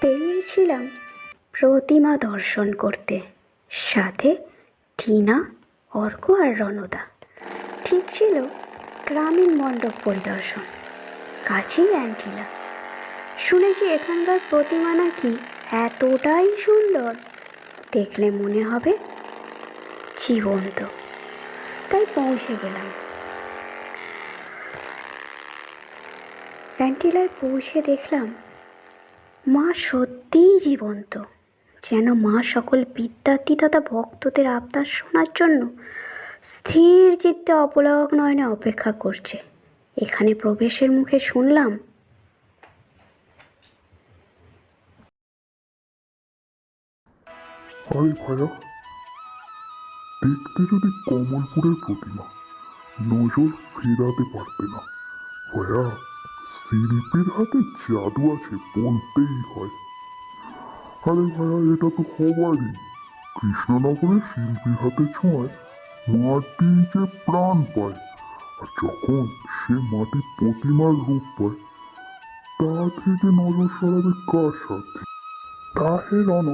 বেরিয়েছিলাম প্রতিমা দর্শন করতে। সাথে টিনা, অর্ক আর রণদা। ঠিক ছিল গ্রামীণ মণ্ডপ পরিদর্শন। কাছেই অ্যান্টিলা শুনেছি এখানকার প্রতিমা নাকি এতটাই সুন্দর, দেখলে মনে হবে জীবন্ত। তাই পৌঁছে গেলাম। অ্যান্টিলায় পৌঁছে দেখলাম মা সত্যিই জীবন্ত। যেন মা সকল বিদ্যার্থী তথা ভক্তদের আবদার শোনার জন্য স্থির চিত্তে অপলক নয়নে অপেক্ষা করছে। এখানে প্রবেশের মুখে শুনলাম দেখতে যদি কমলপুরের প্রতিমা, নজর ফেরাতে পারতে না। ভাইয়া শিল্পীর হাতে জাদু আছে বলতেই হয়। আরে ভাইয়া, এটা তো হবারই। কৃষ্ণনগরের শিল্পীর হাতে ছোঁয়ায় মাটি যে প্রাণ পায়, আর যখন সে মাটি প্রতিমার রূপ পায়, তা থেকে নজর সরাবে কার সাথে? তাহে রণ,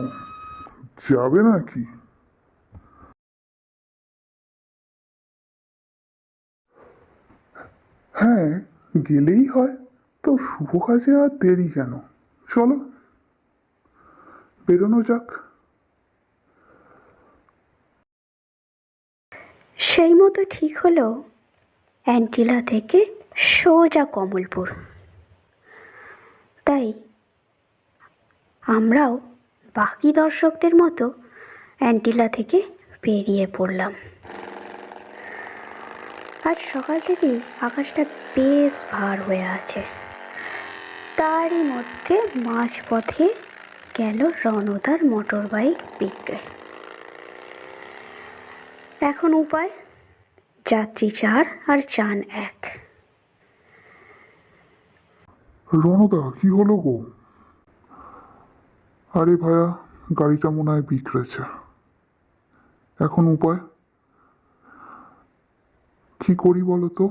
যাবে নাকি? হ্যাঁ গেলেই হয়। তো শুভ কাজে আর দেরি কেন? চলো, বেরোনো যাক। সেই মতো ঠিক হলো অ্যান্টিলা থেকে সোজা কমলপুর। তাই আমরাও বাকি দর্শকদের মতো অ্যান্টিলা থেকে বেরিয়ে পড়লাম। আজ সকাল থেকেই আকাশটা বেশ ভার হয়ে আছে। তারই মধ্যে মাঝপথে গেল রণদার মোটর বাইক বিক্রে এখন উপায়? যাত্রী চার আর চান এক। রণদা, কি হলো গো? আরে ভাইয়া গাড়িটা মনে হয় বিগড়েছে এখন উপায়? কি করি বলো তো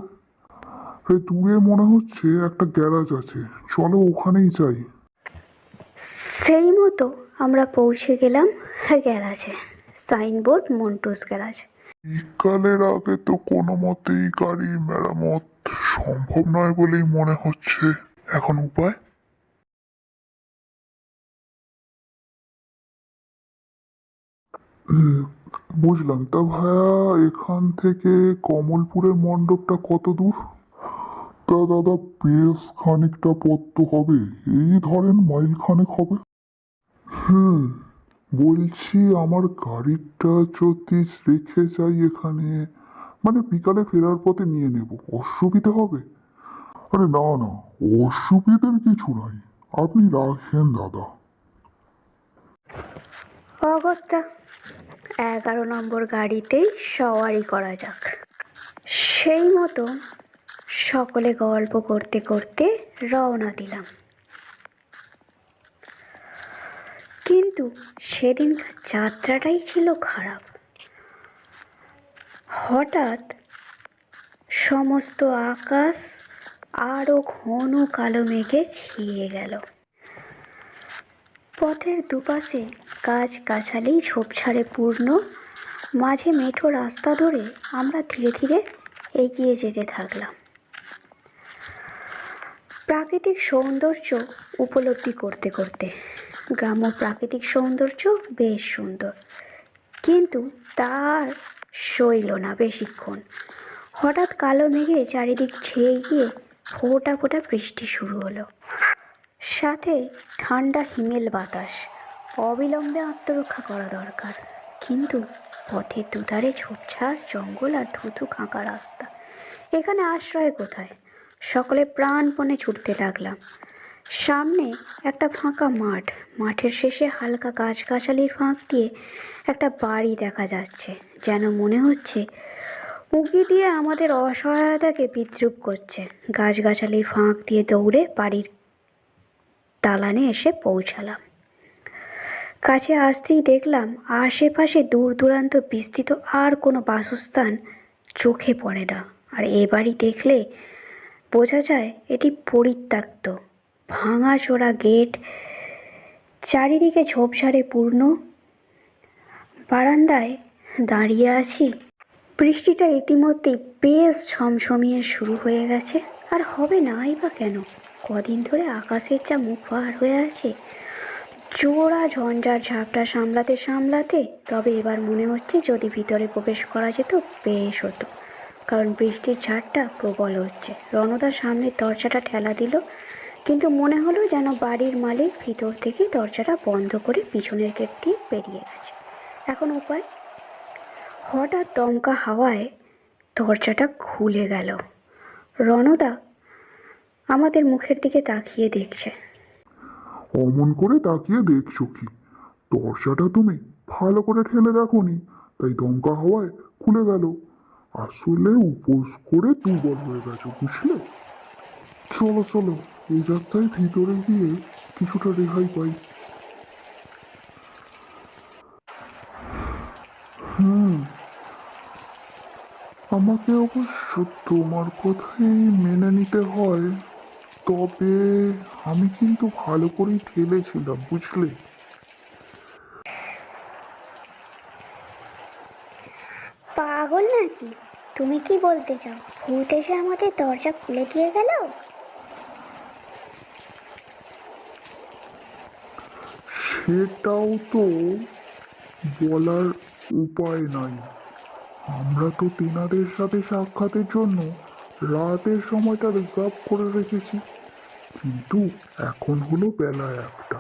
দূরে মনে হচ্ছে একটা গ্যারাজ আছে। চলো ওখানেই যাই। সেই মতো আমরা পৌঁছে গেলাম গ্যারাজে সাইনবোর্ড মন্টুস গ্যারাজ। বিকালের আগে তো কোনো মতেই গাড়ি মেরামত সম্ভব নয় বলেই মনে হচ্ছে। এখন উপায়? হুম, বুঝলাম। তা ভাইয়া এখান থেকে কমলপুরের মণ্ডপটা কত দূর? তা দাদা, বেশ খানিকটা পথ তো হবে। এই ধরেন মাইল খানেক হবে। হুম, বলছি আমার গাড়িটা যদি রেখে যাই এখানে মানে বিকালে ফেরার পথে নিয়ে নেব। অসুবিধা হবে? আরে না না, অসুবিধার কিছু নাই। আপনি রাখেন দাদা। অগত্যা। এগারো নম্বর গাড়িতেই সওয়ারি করা যাক। সেই মতো সকলে গল্প করতে করতে রওনা দিলাম। কিন্তু সেদিনকার যাত্রাটাই ছিল খারাপ। হঠাৎ সমস্ত আকাশ আরও ঘন কালো মেঘে ছিয়ে গেল। পথের দুপাশে গাছ গাছালি ঝোপঝাড়ে পূর্ণ। মাঝে মেঠো রাস্তা ধরে আমরা ধীরে ধীরে এগিয়ে যেতে থাকলাম। প্রাকৃতিক সৌন্দর্য উপলব্ধি করতে করতে, গ্রাম্য প্রাকৃতিক সৌন্দর্য বেশ সুন্দর। কিন্তু তার সইল না বেশিক্ষণ। হঠাৎ কালো মেঘে চারিদিক ছেয়ে গিয়ে ফোঁটা ফোঁটা বৃষ্টি শুরু হলো। সাথে ঠান্ডা হিমেল বাতাস। অবিলম্বে আত্মরক্ষা করা দরকার। কিন্তু পথের দুধারে ঝোপঝাড়, জঙ্গল আর ধুধু খাঁকা রাস্তা। এখানে আশ্রয় কোথায়? সকলে প্রাণপণে ছুটতে লাগলাম। সামনে একটা ফাঁকা মাঠ। মাঠের শেষে হালকা গাছগাছালির ফাঁক দিয়ে একটা বাড়ি দেখা যাচ্ছে, যেন মনে হচ্ছে উঁকি দিয়ে আমাদের অসহায়তাকে বিদ্রুপ করছে। গাছগাছালির ফাঁক দিয়ে দৌড়ে বাড়ির দালানে এসে পৌঁছালাম। কাছে আসতেই দেখলাম আশেপাশে দূর দূরান্ত বিস্তৃত আর কোনো বাসস্থান চোখে পড়ে না। আর এ বাড়ি দেখলে বোঝা যায় এটি পরিত্যক্ত। ভাঙাচোরা গেট, চারিদিকে ঝোপঝাড়ে পূর্ণ। বারান্দায় দাঁড়িয়ে আছি। বৃষ্টিটা ইতিমধ্যেই বেশ ঝমঝমিয়ে শুরু হয়ে গেছে। আর হবে নাই বা কেন? কদিন ধরে আকাশের যা মুখ পার হয়ে আছে, জোড়া ঝঞ্ঝার ঝাপটা সামলাতে সামলাতে, তবে এবার মনে হচ্ছে যদি ভিতরে প্রবেশ করা যেত বেশ হতো। কারণ বৃষ্টির ঝাড়টা প্রবল হচ্ছে। রণদার সামনে দরজাটা ঠেলা দিল, কিন্তু মনে হলো যেন বাড়ির মালিক ভিতর থেকে দরজাটা বন্ধ করে পিছনের গেট দিয়ে বেরিয়ে গেছে। এখন উপায়? হঠাৎ দমকা হাওয়ায় দরজাটা খুলে গেল। রণদা আমাদের মুখের দিকে তাকিয়ে দেখছে। অমন করে তাকিয়ে দেখছ কি? দরজাটা তুমি ভালো করে ঠেলে দেখোনি, তাই দমকা হওয়ায় খুলে গেল। আসলে উপোস করে দুর্বল হয়ে গেছো, বুঝলে? চলো চলো, এই যাত্রায় ভিতরে গিয়ে কিছুটা রেহাই পাই। হুম, আমাকে অবশ্য তোমার কথাই মেনে নিতে হয়। তবে আমি কিন্তু ভালো করেই ঠেলেছিলাম বুঝলে? পাগল নাকি? তুমি কি বলতে চাও? ভূত এসে আমাদের দরজা খুলে দিয়ে গেল? সেটাও তো বলার উপায় নাই। আমরা তো তেনাদের সাথে সাক্ষাতের জন্য রাতের সময়টা রিজার্ভ করে রেখেছি। কিন্তু এখন হলো বেলা একটা।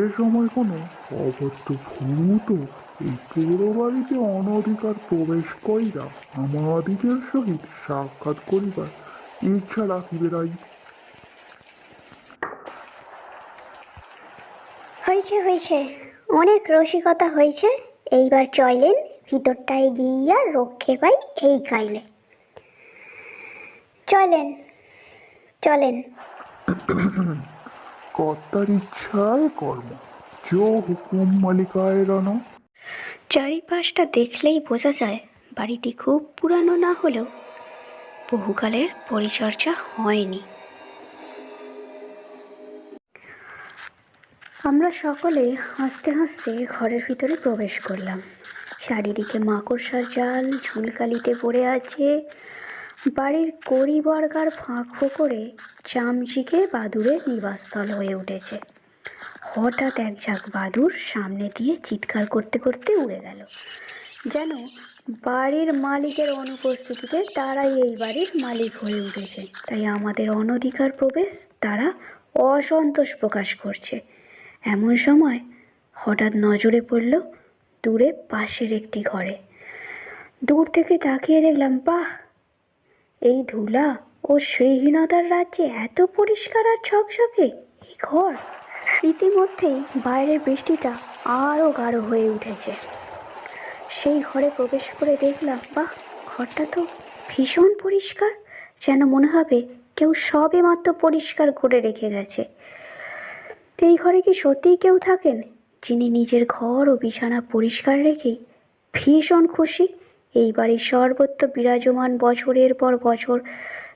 এ সময় কোনো অভদ্র ভূতও এই পুরো বাড়িতে অনধিকার প্রবেশ কইরা আমাদিগের সহিত সাক্ষাৎ করিবার ইচ্ছা রাখিবে রাই হয়েছে হয়েছে অনেক রসিকতা হয়েছে এইবার চলেন, ভিতরটায় গিয়া রক্ষে পাই এই খাইলে চলেন চলেন। কর্তার ইচ্ছায় কর্ম। জো হুকুম মালিকায় চারিপাশটা দেখলেই বোঝা যায়, বাড়িটি খুব পুরানো না হলেও বহুকালের পরিচর্যা হয়নি। আমরা সকলে হাসতে হাসতে ঘরের ভিতরে প্রবেশ করলাম। চারিদিকে মাকড়সার জাল ঝুলকালিতে পড়ে আছে বাড়ির কড়ি বর্গার ফাঁক ফোকরে চামচিকে বাদুরের নিবাসস্থল হয়ে উঠেছে। হঠাৎ এক ঝাঁক বাদুর সামনে দিয়ে চিৎকার করতে করতে উড়ে গেল। যেন বাড়ির মালিকের অনুপস্থিতিতে তারাই এই বাড়ির মালিক হয়ে উঠেছে। তাই আমাদের অনধিকার প্রবেশ তারা অসন্তোষ প্রকাশ করছে। এমন সময় হঠাৎ নজরে পড়ল দূরে পাশের একটি ঘরে। দূর থেকে তাকিয়ে দেখলাম, বাহ! এই ধুলা ও শ্রীহীনতার রাজ্যে এত পরিষ্কার আর ঝকঝকে? এই ঘর? ইতিমধ্যেই বাইরের বৃষ্টিটা আরও গাঢ় হয়ে উঠেছে। সেই ঘরে প্রবেশ করে দেখলাম, বাহ, ঘরটা তো ভীষণ পরিষ্কার। যেন মনে হবে কেউ সবে মাত্র পরিষ্কার করে রেখে গেছে। তো এই ঘরে কি সত্যিই কেউ থাকেন, যিনি নিজের ঘর ও বিছানা পরিষ্কার রেখেই ভীষণ খুশি? এই বাড়ির সর্বত্র বিরাজমান বছরের পর বছর।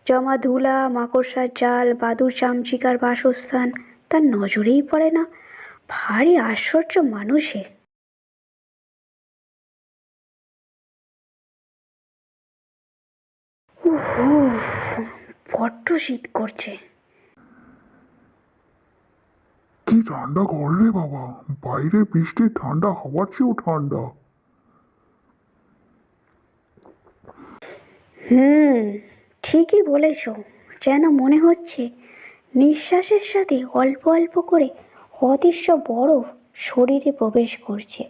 জমা ধুলা, মাকড়সার জাল, বাদুর, চামচিকার বাসস্থান, তার নজরেই পড়ে না। ভারী আশ্চর্য মানুষে বড্ড শীত করছে। কি ঠান্ডা ঘর বাবা? বাইরে বৃষ্টি ঠান্ডা, হওয়ার চেয়েও ঠান্ডা। হুম, ঠিকই বলেছ। যেন মনে হচ্ছে নিঃশ্বাসের সাথে অল্প অল্প করে অদৃশ্য বরফ শরীরে প্রবেশ করছে।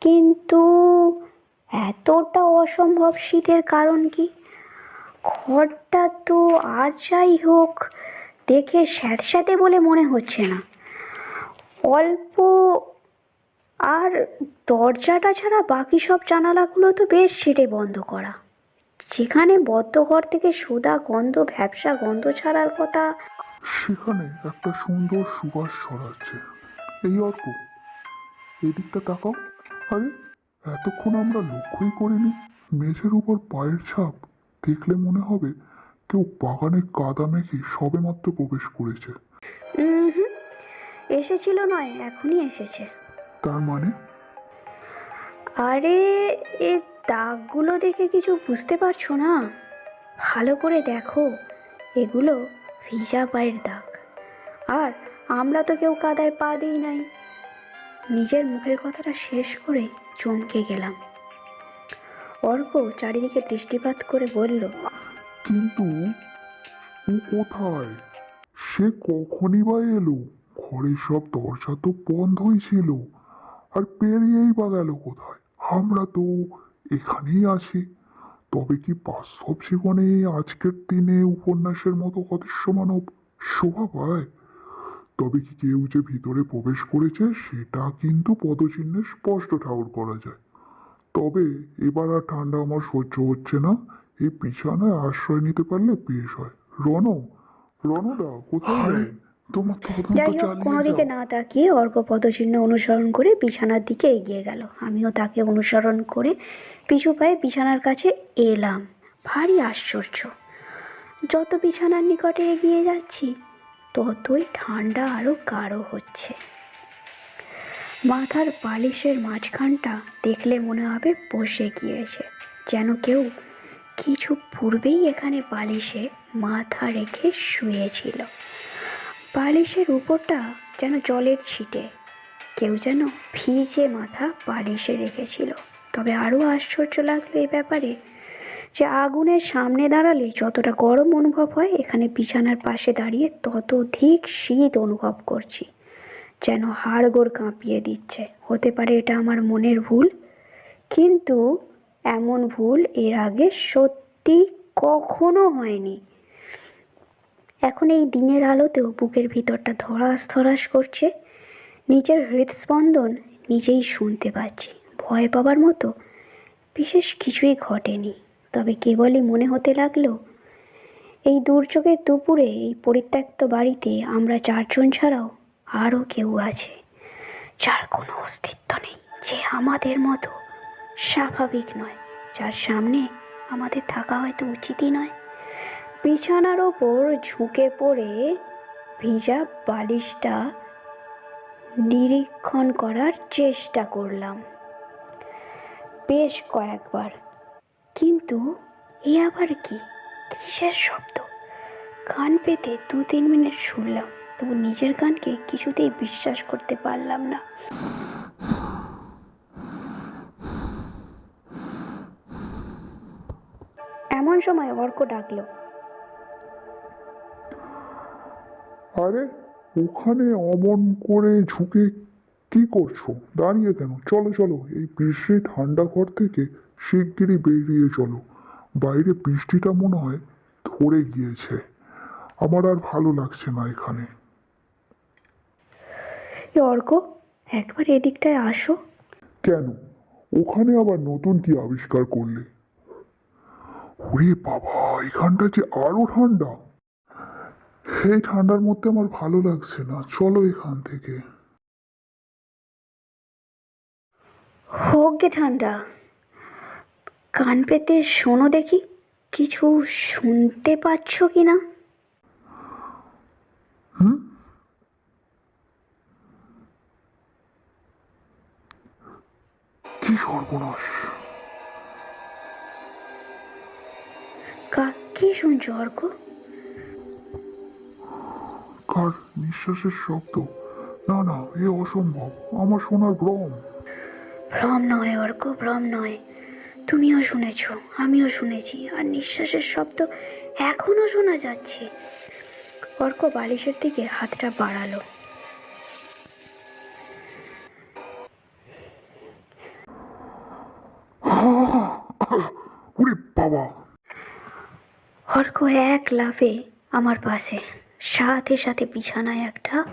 কিন্তু এতটা অসম্ভব শীতের কারণ কি? ঘরটা তো আর যাই হোক, দেখে স্যাঁতস্যাঁতে বলে মনে হচ্ছে না। অল্প আর দরজাটা ছাড়া বাকি সব জানালাগুলো তো বেশ সেটে বন্ধ করা। যেখানে বদ্ধ ঘর থেকে সুদা গন্ধ ভ্যাবসা গন্ধ ছাড়ার কথা। সেখানে একটা সুন্দর সুবাস ছড়াচ্ছে। এই অর্ক এদিকটা তাকাও। আরে এতক্ষণ আমরা লক্ষ্যই করিনি। মেঝের উপর পায়ের ছাপ দেখলে মনে হবে কেউ বাগানে কাদা মেখে সবেমাত্র প্রবেশ করেছে। এসেছিল নয় এখনই এসেছে। তার মানে? আরে এ দাগগুলো দেখে কিছু বুঝতে পারছ না? ভালো করে দেখো, এগুলো ভিজা পায়ের দাগ। আর আমরা তো কেউ কাদায় পা দিই নাই। নিজের মুখের কথাটা শেষ করে চমকে গেলাম। অর্ক চারিদিকে দৃষ্টিপাত করে বলল, কিন্তু ও কোথায়? সে কখনই বা এলো? ঘরের সব দরজা তো বন্ধই ছিল। আর পেরিয়েই বা গেল কোথায়? আমরা তো এখানেই আছি। তবে কি বাস্তব জীবনে আজকের দিনে উপন্যাসের মতো অদৃশ্য মানব শোভা পায়। তবে কি কেউ যে ভিতরে প্রবেশ করেছে সেটা কিন্তু পদচিহ্নে স্পষ্ট ঠাউর করা যায়। তবে এবার আর ঠান্ডা আমার সহ্য হচ্ছে না। এই বিছানায় আশ্রয় নিতে পারলে বেশ হয়। রণ রণদা কোথায় যাই হোক কোনো দিকে না তাকিয়ে পদচিহ্ন অনুসরণ করে বিছানার দিকে এগিয়ে গেল। আমিও তাকে অনুসরণ করে পিছু পায়ে বিছানার কাছে এলাম। ভারী আশ্চর্য। যত বিছানার নিকটে এগিয়ে যাচ্ছি ততই ঠান্ডা আরও গাঢ় হচ্ছে। মাথার বালিশের মাঝখানটা দেখলে মনে হবে বসে গিয়েছে যেন কেউ কিছু পূর্বেই এখানে বালিশে মাথা রেখে শুয়েছিল। বালিশের উপরটা যেন জলের ছিটে। কেউ যেন ভিজে মাথা বালিশে রেখেছিল। তবে আরও আশ্চর্য লাগল এ ব্যাপারে যে আগুনের সামনে দাঁড়ালে যতটা গরম অনুভব হয়, এখানে বিছানার পাশে দাঁড়িয়ে ততোধিক শীত অনুভব করছি। যেন হাড়গোড় কাঁপিয়ে দিচ্ছে। হতে পারে এটা আমার মনের ভুল। কিন্তু এমন ভুল এর আগে সত্যি কখনো হয়নি। এখন এই দিনের আলোতেও বুকের ভিতরটা ধরাস ধরাস করছে। নিজের হৃদস্পন্দন নিজেই শুনতে পাচ্ছি। ভয় পাবার মতো বিশেষ কিছুই ঘটেনি। তবে কেবলই মনে হতে লাগল, এই দুর্যোগের দুপুরে এই পরিত্যক্ত বাড়িতে আমরা চারজন ছাড়াও আরও কেউ আছে, যার কোনো অস্তিত্ব নেই, যে আমাদের মতো স্বাভাবিক নয়, যার সামনে আমাদের থাকা হয়তো উচিতই নয়। বিছানার ওপর ঝুঁকে পড়ে ভিজা বালিশটা নিরীক্ষণ করার চেষ্টা করলাম। বেশ কয়েকবার। কিন্তু এ আবার কি? কিসের শব্দ? কান পেতে দু তিন মিনিট শুনলাম, তবু নিজের কানকে কিছুতেই বিশ্বাস করতে পারলাম না। এমন সময় অর্ক ডাকলো আরে ওখানে অমন করে ঝুঁকে কি করছ? দাঁড়িয়ে কেন? চলো চলো এই বৃষ্টি ঠান্ডা ঘর থেকে শিগগিরই বেরিয়ে চলো। বাইরে বৃষ্টিটা মনে হয় ধরে গিয়েছে। আমার আর ভালো লাগছে না এখানে। অর্ক একবার এদিকটায় আসো। কেন? ওখানে আবার নতুন কি আবিষ্কার করলে? ওরে বাবা এখানটা যে আরও ঠান্ডা! এই ঠান্ডার মধ্যে আমার ভালো লাগছে না। চলো এখান থেকে। হোক গে ঠান্ডা। কান পেতে শোনো দেখি কিছু শুনতে পাচ্ছ কি না হুম? কি সর্বনাশ। কা কি শুনছো অর্ক? কার নিঃশ্বাসের শব্দ। না না এ অসম্ভব। আমার শোনার ভ্রম। ভ্রম নয় অর্ক ভ্রম নয়। তুমিও শুনেছ আমিও শুনেছি আর নিঃশ্বাসের শব্দ এখনও শোনা যাচ্ছে। অর্ক বালিশের দিকে হাতটা বাড়ালো। বাবা। অর্ক এক লাফে আমার পাশে। সাথে সাথে বিছানায় একটা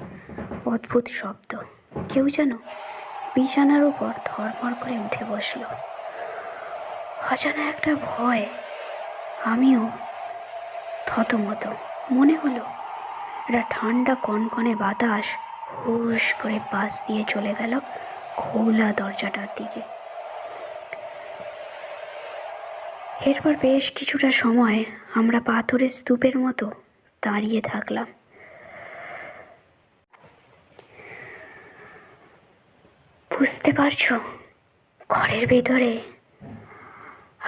অদ্ভুত শব্দ। কেউ যেন বিছানার উপর ধরপড় করে উঠে বসল। অজানা একটা ভয় আমিও থতমত। মনে হলো একটা ঠান্ডা কনকনে বাতাস হুস করে পাশ দিয়ে চলে গেল খোলা দরজাটার দিকে। এরপর বেশ কিছুটা সময় আমরা পাথরের স্তূপের মতো দাঁড়িয়ে থাকলাম। বুঝতে পারছ? ঘরের ভিতরে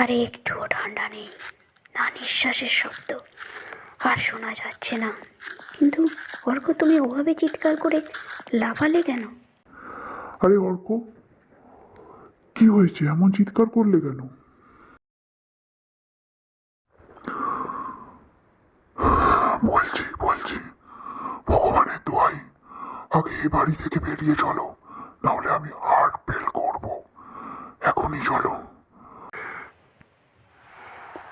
আরে একটুও ঠান্ডা নেই, না নিঃশ্বাসের শব্দ। আর শোনা যাচ্ছে না। কিন্তু অর্ক, তুমি ওভাবে চিৎকার করে লাফালে কেন? আরে অর্ক, কি হয়েছে? এমন চিৎকার করলে কেন? বলছি বলছি। ভগবানের দোয়াই। আগে এ বাড়ি থেকে বেরিয়ে চলো, নাহলে আমি হার্ট ফেল করব। এখনই চলো।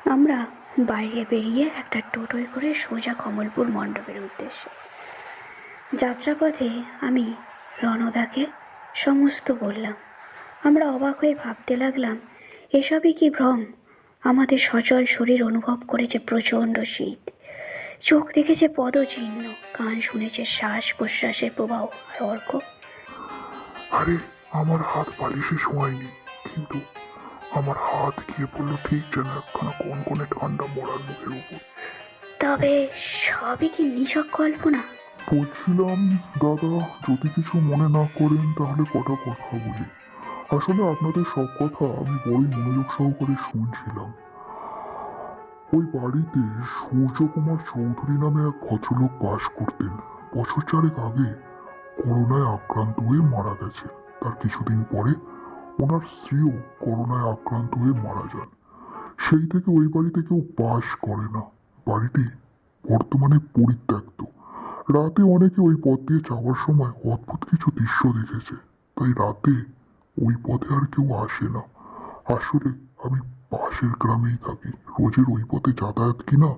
আমরা বাইরে বেরিয়ে একটা টোটোয় করে সোজা কমলপুর মণ্ডপের উদ্দেশ্যে। যাত্রাপথে আমি রণদাকে সমস্ত বললাম। আমরা অবাক হয়ে ভাবতে লাগলাম, এসবই কি ভ্রম? আমাদের সচল শরীর অনুভব করেছে প্রচণ্ড শীত। চোখ দেখেছে পদচিহ্ন কান শুনেছে শ্বাস প্রশ্বাসের প্রবাহ আর অর্ক। আরে আমার হাত বালিশে শোয়ায়নি কিন্তু আমার হাত গিয়ে পড়ল ঠিক যেন একখানা কোন কোনে ঠান্ডা মরার মুখের উপর। তবে সবই কি নিছক কল্পনা? বলছিলাম দাদা যদি কিছু মনে না করেন তাহলে কটা কথা বলি। আসলে আপনাদের সব কথা আমি বড়ই মনোযোগ সহকারে শুনছিলাম। ওই বাড়িতে সূর্যকুমার চৌধুরী নামে এক ভদ্রলোক বাস করতেন। বছর চারেক আগে করোনায় আক্রান্ত হয়ে মারা গেছে। তার কিছুদিন পরে ওনার স্ত্রীও করোনায় আক্রান্ত হয়ে মারা যান। সেই থেকে ওই বাড়িতে কেউ বাস করে না। বাড়িটি বর্তমানে পরিত্যক্ত। রাতে অনেকে ওই পথ দিয়ে যাওয়ার সময় অদ্ভুত কিছু দৃশ্য দেখেছে। তাই রাতে ওই পথে আর কেউ আসে না। আসলে আমি পাশের গ্রামেই থাকি। রোজের ওই পথে যাতায়াত কিনা